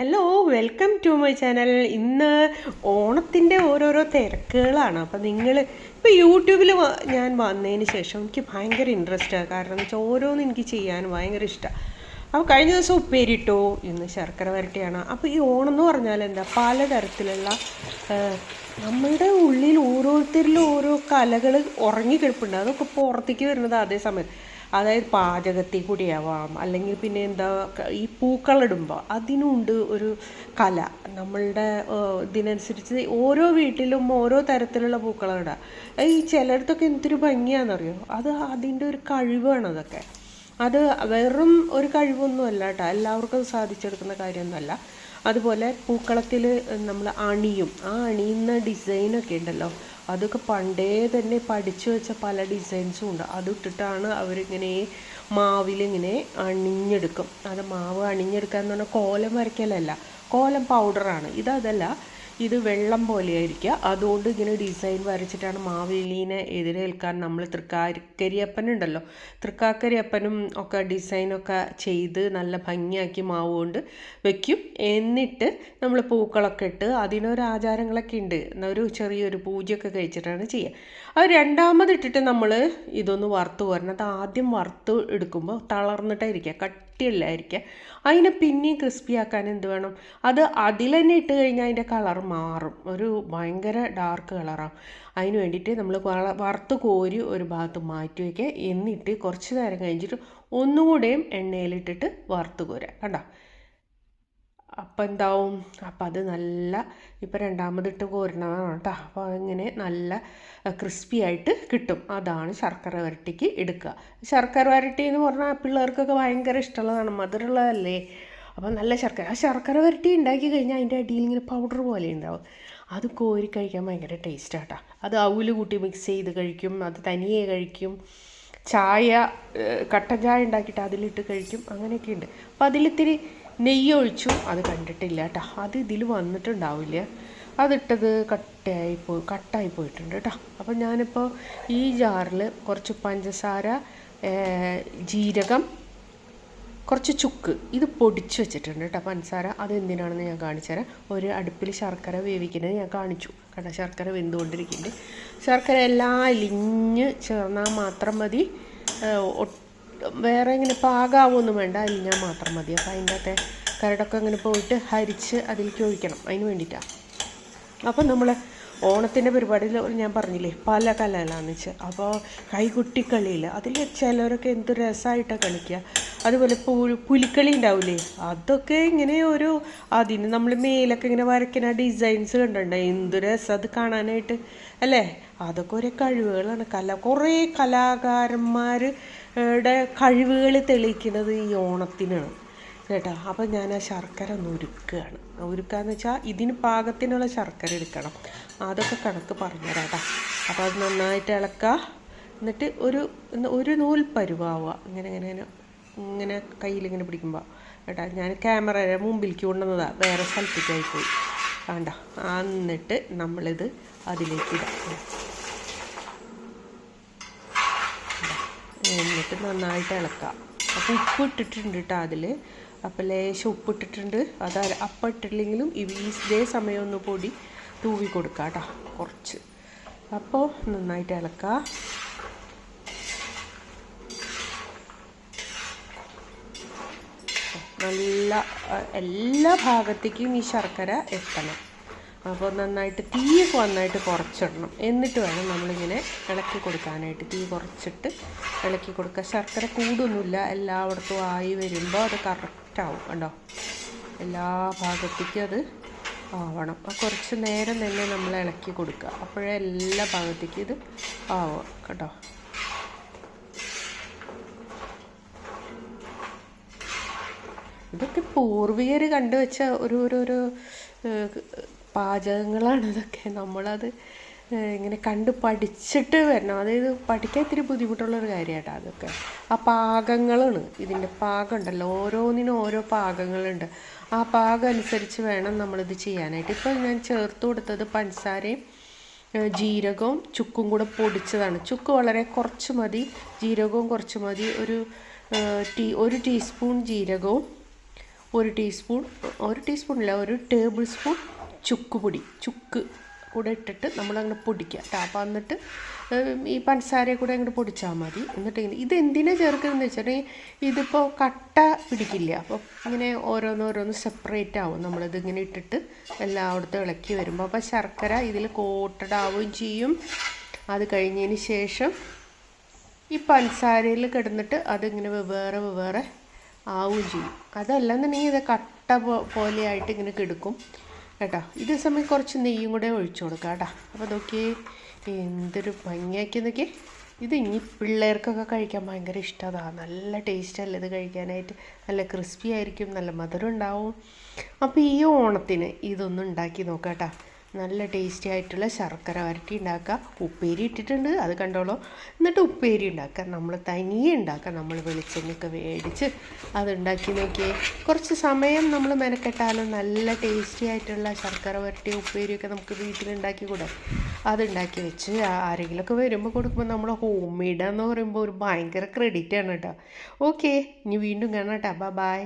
Hello welcome to my channel ഇന്ന് ഓണത്തിന്റെ ഓരോരോ തിരക്കുകളാണ്. അപ്പോൾ നിങ്ങൾ ഇപ്പോൾ യൂട്യൂബിൽ ഞാൻ വന്നതിന് ശേഷം എനിക്ക് ഭയങ്കര ഇൻട്രസ്റ്റാണ് കാരണം എന്ന് വെച്ചാൽ ഓരോന്നും എനിക്ക് ചെയ്യാൻ ഭയങ്കര ഇഷ്ടമാണ് അപ്പോൾ കഴിഞ്ഞ ദിവസം ഉപ്പേരിട്ടോ ഇന്ന് ശർക്കര വരട്ടിയാണ്. അപ്പോൾ ഈ ഓണം എന്ന് പറഞ്ഞാൽ എന്താ? പലതരത്തിലുള്ള നമ്മുടെ ഉള്ളിൽ ഓരോരുത്തരിലും ഓരോ കലകൾ ഉറങ്ങിക്കിടപ്പുണ്ട് അതൊക്കെ പുറത്തേക്ക് വരുന്നത് അതേ സമയത്ത് അതായത് പാചകത്തിൽ കൂടിയാവാം അല്ലെങ്കിൽ പിന്നെ എന്താ ഈ പൂക്കളിടുമ്പോൾ അതിനുണ്ട് ഒരു കല. നമ്മളുടെ ഇതിനനുസരിച്ച് ഓരോ വീട്ടിലും ഓരോ തരത്തിലുള്ള പൂക്കളിടാം ഈ ചിലയിടത്തൊക്കെ എന്തൊരു ഭംഗിയാണെന്നറിയോ? അത് അതിന്റെ ഒരു കഴിവാണ് അതൊക്കെ. അത് വെറും ഒരു കഴിവൊന്നുമല്ല കേട്ടോ എല്ലാവർക്കും സാധിച്ചെടുക്കുന്ന കാര്യമൊന്നുമല്ല. അതുപോലെ പൂക്കളത്തിൽ നമ്മൾ അണിയും. ആ അണിയുന്ന ഡിസൈനൊക്കെ ഉണ്ടല്ലോ. അതൊക്കെ പണ്ടേ തന്നെ പഠിച്ചു വെച്ച പല ഡിസൈൻസും ഉണ്ട്. അതിട്ടിട്ടാണ് അവരിങ്ങനെ മാവിലിങ്ങനെ അണിഞ്ഞെടുക്കും. അത് മാവ് അണിഞ്ഞെടുക്കുക എന്ന് പറഞ്ഞാൽ കോലം വരയ്ക്കലല്ല. കോലം പൗഡറാണ്. ഇതതല്ല ഇത് വെള്ളം പോലെയായിരിക്കുക. അതുകൊണ്ട് ഇങ്ങനെ ഡിസൈൻ വരച്ചിട്ടാണ് മാവേലീനെ എതിരേൽക്കാൻ നമ്മൾ തൃക്കാക്കരിയപ്പനുണ്ടല്ലോ. തൃക്കാക്കരിയപ്പനും ഒക്കെ ഡിസൈനൊക്കെ ചെയ്ത് നല്ല ഭംഗിയാക്കി മാവ് കൊണ്ട് വെക്കും. എന്നിട്ട് നമ്മൾ പൂക്കളൊക്കെ ഇട്ട് അതിനൊരു ആചാരങ്ങളൊക്കെ ഉണ്ട്. ഒരു ചെറിയൊരു പൂജയൊക്കെ കഴിച്ചിട്ടാണ് ചെയ്യുക. അത് രണ്ടാമത് ഇട്ടിട്ട് നമ്മൾ ഇതൊന്ന് വറുത്ത് പോരണം. അത് ആദ്യം വറുത്ത് എടുക്കുമ്പോൾ തളർന്നിട്ടായിരിക്കുക. കട്ടിയല്ലായിരിക്കുക അതിനെ പിന്നെയും ക്രിസ്പി ആക്കാൻ എന്ത് വേണം? അത് അതിൽ തന്നെ ഇട്ട് കഴിഞ്ഞാൽ അതിന്റെ കളർ മാറും. ഒരു ഭയങ്കര ഡാർക്ക് കളറാണ് അതിന് വേണ്ടിയിട്ട് നമ്മൾ വറുത്ത് കോരി ഒരു ഭാഗത്ത് മാറ്റി വയ്ക്കുക. എന്നിട്ട് കുറച്ച് നേരം കഴിഞ്ഞിട്ട് ഒന്നുകൂടെയും എണ്ണയിലിട്ടിട്ട് വറുത്ത് കോരുക. കണ്ടോ? അപ്പം എന്താവും? അപ്പം അത് നല്ല ഇപ്പം രണ്ടാമതിട്ട് കോരണതാണ് കേട്ടോ. അപ്പോൾ അതിങ്ങനെ നല്ല ക്രിസ്പി ആയിട്ട് കിട്ടും. അതാണ് ശർക്കര വരട്ടിക്ക് എടുക്കുക. ശർക്കര വരട്ടി എന്ന് പറഞ്ഞാൽ പിള്ളേർക്കൊക്കെ ഭയങ്കര ഇഷ്ടമുള്ളതാണ്. മധുരമുള്ളതല്ലേ? അപ്പം നല്ല ശർക്കര. ആ ശർക്കര വരട്ടി ഉണ്ടാക്കി കഴിഞ്ഞാൽ അതിന്റെ അടിയിൽ ഇങ്ങനെ പൗഡർ പോലെ ഉണ്ടാവും. അത് കോരി കഴിക്കാൻ ഭയങ്കര ടേസ്റ്റാട്ടോ അത് അവൽ കൂട്ടി മിക്സ് ചെയ്ത് കഴിക്കും. അത് തനിയെ കഴിക്കും. ചായ കട്ടൻ ചായ ഉണ്ടാക്കിയിട്ട് അതിലിട്ട് കഴിക്കും. അങ്ങനെയൊക്കെ ഉണ്ട്. അപ്പോൾ അതിലിത്തിരി നെയ്യ് ഒഴിച്ചു അത് കണ്ടിട്ടില്ല കേട്ടോ അത് ഇതിൽ വന്നിട്ടുണ്ടാവില്ല. അതിട്ടത് കട്ടയായി പോയി കട്ടായി പോയിട്ടുണ്ട് കേട്ടോ അപ്പം ഞാനിപ്പോൾ ഈ ജാറിൽ കുറച്ച് പഞ്ചസാര ജീരകം കുറച്ച് ചുക്ക് ഇത് പൊടിച്ച് വെച്ചിട്ടുണ്ട് കേട്ടോ പഞ്ചസാര അത് എന്തിനാണെന്ന് ഞാൻ കാണിച്ചു തരാം. ഒരു അടുപ്പിൽ ശർക്കര വേവിക്കുന്നത് ഞാൻ കാണിച്ചു. കേട്ടോ ശർക്കര വെന്തുകൊണ്ടിരിക്കുന്നുണ്ട്. ശർക്കര എല്ലാം അലിഞ്ഞ് ചേർന്നാൽ മാത്രം മതി. വേറെ ഇങ്ങനെ പാകാവൊന്നും വേണ്ട. അരിഞ്ഞാൽ മാത്രം മതി. അപ്പോൾ അതിന്റെ അകത്തെ കരടൊക്കെ ഇങ്ങനെ പോയിട്ട് ഹരിച്ച് അതിലേക്ക് ഒഴിക്കണം. അതിന് വേണ്ടിയിട്ടാണ് അപ്പം നമ്മൾ ഓണത്തിന്റെ പരിപാടിയിൽ ഞാൻ പറഞ്ഞില്ലേ പല കലകളാണെന്ന് വെച്ചാൽ അപ്പോൾ കൈകുട്ടിക്കളിയിൽ അതിൽ ചിലരൊക്കെ എന്ത് രസമായിട്ടാണ് കളിക്കുക. അതുപോലെ പുഴു പുലിക്കളി ഉണ്ടാവില്ലേ അതൊക്കെ ഇങ്ങനെ ഒരു അതിന് നമ്മൾ മേലൊക്കെ ഇങ്ങനെ വരയ്ക്കുന്ന ഡിസൈൻസ് കണ്ടിട്ടുണ്ട്. എന്ത് രസം അത് കാണാനായിട്ട്. അല്ലേ? അതൊക്കെ ഒരേ കഴിവുകളാണ്. കല കുറേ കലാകാരന്മാരുടെ കഴിവുകൾ തെളിയിക്കുന്നത് ഈ ഓണത്തിനാണ്. കേട്ടോ? അപ്പം ഞാൻ ആ ശർക്കര ഒന്ന് ഉരുക്കുകയാണ് ഉരുക്കാന്ന് വെച്ചാൽ ഇതിന് പാകത്തിനുള്ള ശർക്കര എടുക്കണം. അതൊക്കെ കണക്ക് പറഞ്ഞുതരാം കേട്ടോ. അപ്പോൾ അത് നന്നായിട്ട് ഇളക്കുക എന്നിട്ട് ഒരു ഒരു നൂൽ പരുവാവുക ഇങ്ങനെ ഇങ്ങനെ ഇങ്ങനെ ഇങ്ങനെ കയ്യിലിങ്ങനെ പിടിക്കുമ്പോൾ കേട്ടോ ഞാൻ ക്യാമറയുടെ മുമ്പിലേക്ക് കൊണ്ടുവന്നതാണ് വേറെ സ്ഥലത്തേക്കായി പോയി വേണ്ട എന്നിട്ട് നമ്മളിത് അതിലേക്ക് ഇടാം. എന്നിട്ട് നന്നായിട്ട് ഇളക്കാം. അപ്പോൾ ഉപ്പ് ഇട്ടിട്ടുണ്ട് കേട്ടോ അതിൽ അപ്പോൾ ലേശം ഉപ്പ് ഇട്ടിട്ടുണ്ട്. അത് അപ്പം ഇട്ടില്ലെങ്കിലും ഈ ഇതേ സമയം ഒന്ന് പൊടി തൂവി കൊടുക്കാം കേട്ടോ കുറച്ച്. അപ്പോൾ നന്നായിട്ട് ഇളക്കുക നല്ല എല്ലാ ഭാഗത്തേക്കും ഈ ശർക്കര എത്തണം. അപ്പോൾ നന്നായിട്ട് തീ നന്നായിട്ട് കുറച്ചിടണം. എന്നിട്ട് വേണം നമ്മളിങ്ങനെ ഇളക്കി കൊടുക്കാനായിട്ട്. തീ കുറച്ചിട്ട് ഇളക്കി കൊടുക്കുക. ശർക്കര കൂടൊന്നുമില്ല. എല്ലായിടത്തും ആയി വരുമ്പോൾ അത് കറക്റ്റാവും കണ്ടോ? എല്ലാ ഭാഗത്തേക്കും അത് ആവണം. അപ്പോൾ കുറച്ച് നേരം തന്നെ നമ്മൾ ഇളക്കി കൊടുക്കുക. അപ്പോഴേ എല്ലാ ഭാഗത്തേക്കും ഇത് ആവുക. കേട്ടോ? ഇതൊക്കെ പൂർവികർ കണ്ടുവച്ച ഒരു ഒരു ഒരു പാചകങ്ങളാണ് ഇതൊക്കെ. നമ്മളത് ഇങ്ങനെ കണ്ട് പഠിച്ചിട്ട് വരണം. അതായത് പഠിക്കാൻ ഇത്തിരി ബുദ്ധിമുട്ടുള്ളൊരു കാര്യമായിട്ടാണ് അതൊക്കെ. ആ പാകങ്ങളാണ് ഇതിന്റെ പാകം ഉണ്ടല്ലോ ഓരോന്നിനും ഓരോ പാകങ്ങളുണ്ട്. ആ പാകം അനുസരിച്ച് വേണം നമ്മളിത് ചെയ്യാനായിട്ട്. ഇപ്പോൾ ഞാൻ ചേർത്ത് കൊടുത്തത് പഞ്ചസാരയും ജീരകവും ചുക്കും കൂടെ പൊടിച്ചതാണ്. ചുക്ക് വളരെ കുറച്ച് മതി. ജീരകവും കുറച്ച് മതി. ഒരു ടീ ഒരു ടീസ്പൂൺ ജീരകവും ഒരു ടീസ്പൂൺ ഒരു ടീസ്പൂണില്ല ഒരു ടേബിൾ സ്പൂൺ ചുക്ക് പൊടി ചുക്ക് കൂടെ ഇട്ടിട്ട് നമ്മളങ്ങനെ പൊടിക്കുക. ടാപ്പ് എന്നിട്ട് ഈ പഞ്ചസാരയെ കൂടെ അങ്ങോട്ട് പൊടിച്ചാൽ മതി. എന്നിട്ട് ഇങ്ങനെ ഇത് എന്തിനാ ചേർക്കുന്നതെന്ന് വെച്ചാൽ ഇതിപ്പോൾ കട്ട പിടിക്കില്ല അപ്പോൾ ഇങ്ങനെ ഓരോന്നോരോന്ന് സെപ്പറേറ്റ് ആവും. നമ്മളിത് ഇങ്ങനെ ഇട്ടിട്ട് എല്ലായിടത്തും ഇളക്കി വരുമ്പോൾ അപ്പോൾ ശർക്കര ഇതിൽ കോട്ടഡ് ആവുകയും ചെയ്യും. അത് കഴിഞ്ഞതിന് ശേഷം ഈ പഞ്ചസാരയിൽ കിടന്നിട്ട് അതിങ്ങനെ വെവ്വേറെ വെവ്വേറെ ആവുകയും ചെയ്യും. അതല്ലെന്നുണ്ടെങ്കിൽ ഇത് കട്ട പോലെയായിട്ട് ഇങ്ങനെ കിടക്കും. കേട്ടോ? ഇതേ സമയം കുറച്ച് നെയ്യും കൂടെ ഒഴിച്ചു കൊടുക്കാം കേട്ടോ. അപ്പോൾ നോക്കിയേ എന്തൊരു ഭംഗിയാക്കി നോക്കിയേ. ഇത് ഇനി പിള്ളേർക്കൊക്കെ കഴിക്കാൻ ഭയങ്കര ഇഷ്ടമാണ് നല്ല ടേസ്റ്റ് അല്ലേ ഇത് കഴിക്കാനായിട്ട്. നല്ല ക്രിസ്പി ആയിരിക്കും നല്ല മധുരം ഉണ്ടാവും. അപ്പോൾ ഈ ഓണത്തിന് ഇതൊന്നും ഉണ്ടാക്കി നോക്കാം കേട്ടോ. നല്ല ടേസ്റ്റി ആയിട്ടുള്ള ശർക്കര വരട്ടി ഉണ്ടാക്കുക. ഉപ്പേരി ഇട്ടിട്ടുണ്ട് അത് കണ്ടോളൂ. എന്നിട്ട് ഉപ്പേരി ഉണ്ടാക്കുക. നമ്മൾ തനിയെ ഉണ്ടാക്കുക. നമ്മൾ വെളിച്ചെണ്ണയൊക്കെ മേടിച്ച് അത് ഉണ്ടാക്കി നോക്കിയേ. കുറച്ച് സമയം നമ്മൾ മെനക്കെട്ടാലും നല്ല ടേസ്റ്റി ആയിട്ടുള്ള ശർക്കര വരട്ടി ഉപ്പേരിയൊക്കെ നമുക്ക് വീട്ടിലുണ്ടാക്കി കൂടെ അതുണ്ടാക്കി വെച്ച് ആരെങ്കിലുമൊക്കെ വരുമ്പോൾ കൊടുക്കുമ്പോൾ നമ്മൾ ഹോം മെയ്ഡാന്ന് പറയുമ്പോൾ ഒരു ഭയങ്കര ആണ് കേട്ടോ. ഓക്കെ ഇനി വീണ്ടും കാണാം കേട്ടോ. ബൈ